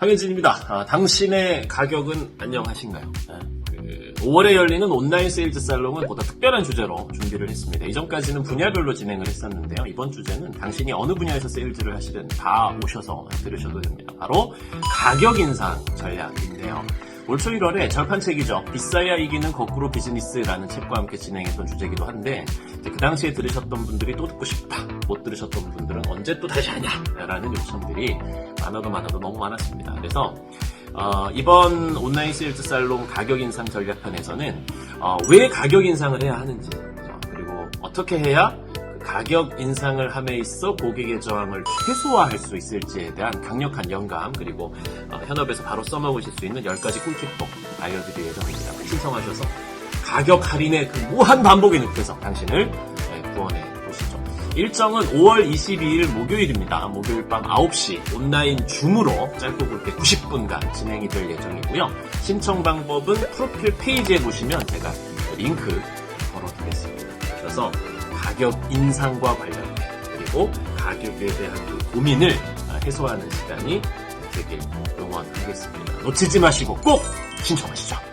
황현진입니다. 아, 당신의 가격은 안녕하신가요? 네, 그 5월에 열리는 온라인 세일즈 살롱은 보다 특별한 주제로 준비를 했습니다. 이전까지는 분야별로 진행을 했었는데요. 이번 주제는 당신이 어느 분야에서 세일즈를 하시든 다 오셔서 들으셔도 됩니다. 바로 가격 인상 전략인데요. 올 초 1월에 절판책이죠. 비싸야 이기는 거꾸로 비즈니스라는 책과 함께 진행했던 주제이기도 한데 그 당시에 들으셨던 분들이 또 듣고 싶다. 못 들으셨던 분들은 언제 또 다시 하냐? 라는 요청들이 많아도 많아도 너무 많았습니다. 그래서 어, 이번 온라인 세일즈 살롱 가격 인상 전략편에서는 어, 왜 가격 인상을 해야 하는지? 그리고 어떻게 해야 그 가격 인상을 함에 있어 고객의 저항을 최소화할 수 있을지에 대한 강력한 영감 그리고 어, 현업에서 바로 써먹으실 수 있는 10가지 꿀팁도 알려드릴 예정입니다. 신청하셔서 가격 할인의 그 무한 반복의 늪에서 당신을 네, 구원해 보시죠. 일정은 5월 22일 목요일입니다. 목요일 밤 9시 온라인 줌으로 짧고 굵게 90분간 진행이 될 예정이고요. 신청 방법은 프로필 페이지에 보시면 제가 링크 걸어두겠습니다. 그래서 가격 인상과 관련된 그리고 가격에 대한 그 고민을 해소하는 시간이 되길 응원하겠습니다. 놓치지 마시고 꼭 신청하시죠.